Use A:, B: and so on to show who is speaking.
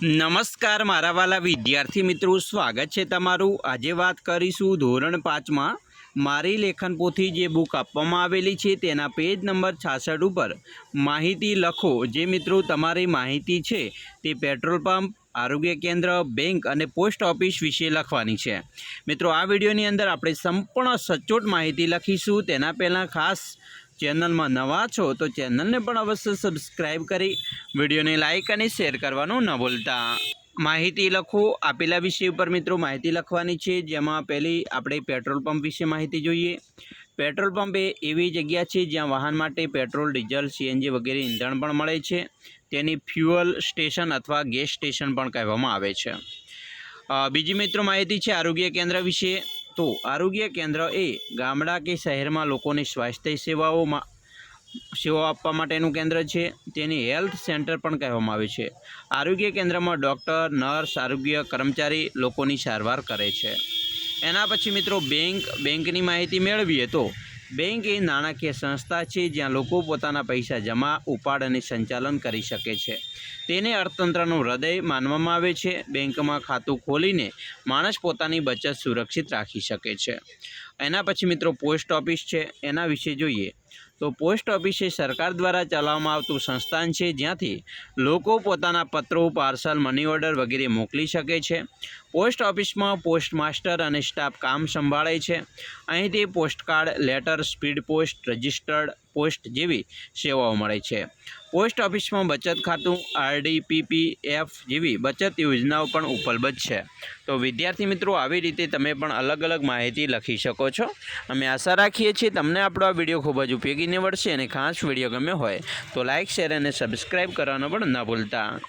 A: નમસ્કાર, મારા વાલા વિદ્યાર્થી મિત્રો. સ્વાગત છે તમારું. આજે વાત કરીશું ધોરણ પાંચમાં મારી લેખન પોથી જે બુક આપવામાં આવેલી છે તેના પેજ નંબર છાસઠ ઉપર. માહિતી લખો. જે મિત્રો તમારી માહિતી છે તે પેટ્રોલ પંપ, આરોગ્ય કેન્દ્ર, બેંક અને પોસ્ટ ઓફિસ વિશે લખવાની છે. મિત્રો, આ વિડીયોની અંદર આપણે સંપૂર્ણ સચોટ માહિતી લખીશું. તેના પહેલાં ખાસ ચેનલમાં નવા છો તો ચેનલને પણ અવશ્ય સબસ્ક્રાઈબ કરી વિડીયોને લાઇક અને શેર કરવાનું ન ભૂલતા. માહિતી લખો. આપેલા વિષય ઉપર મિત્રો માહિતી લખવાની છે. જેમાં પહેલી આપણે પેટ્રોલ પંપ વિશે માહિતી જોઈએ. પેટ્રોલ પંપ એ એવી જગ્યા છે જ્યાં વાહન માટે પેટ્રોલ, ડીઝલ સીએનજી વગેરે ઈંધણ પણ મળે છે. તેની ફ્યુઅલ સ્ટેશન અથવા ગેસ સ્ટેશન પણ કહેવામાં આવે છે. બીજી મિત્રો માહિતી છે આરોગ્ય કેન્દ્ર વિશે. તો આરોગ્ય કેન્દ્ર એ ગામડા કે શહેરમાં લોકોને સ્વાસ્થ્ય સેવાઓમાં, સેવાઓ આપવા માટેનું કેન્દ્ર છે. તેની હેલ્થ સેન્ટર પણ કહેવામાં આવે છે. આરોગ્ય કેન્દ્રમાં ડૉક્ટર, નર્સ, આરોગ્ય કર્મચારી લોકોની સારવાર કરે છે. એના પછી મિત્રો બેંક, બેંકની માહિતી મેળવીએ તો બેંક એ નાણાકીય સંસ્થા છે જ્યાં લોકો પોતાના પૈસા જમા, ઉપાડ અને સંચાલન કરી શકે છે. તેને અર્થતંત્રનું હૃદય માનવામાં આવે છે. બેંકમાં ખાતું ખોલીને માણસ પોતાની બચત સુરક્ષિત રાખી શકે છે. એના પછી મિત્રો પોસ્ટ ઓફિસ છે. એના વિશે જોઈએ તો પોસ્ટ ઓફિસ એ સરકાર દ્વારા ચલાવવામાં આવતું સંસ્થાન છે. જ્યાંથી લોકો પોતાના પત્રો, પાર્સલ મની ઓર્ડર વગેરે મોકલી શકે છે. પોસ્ટ ઓફિસમાં પોસ્ટ માસ્ટર અને સ્ટાફ કામ સંભાળે છે. અહીંથી postcard letter, speed post, registered post જેવી સેવાઓ મળે છે. પોસ્ટ ઓફિસમાં બચત ખાતું, આરડીપીપીએફ પીપી એફ જેવી બચત યોજનાઓ પણ ઉપલબ્ધ છે. તો વિદ્યાર્થી મિત્રો, આવી રીતે તમે પણ અલગ અલગ માહિતી લખી શકો છો. અમે આશા રાખીએ છીએ તમને આપણો આ વીડિયો ખૂબ જ ઉપયોગી નીવડશે અને ખાસ વીડિયો ગમ્યો હોય તો લાઇક શેર અને સબસ્ક્રાઈબ કરવાનો પણ ન ભૂલતા.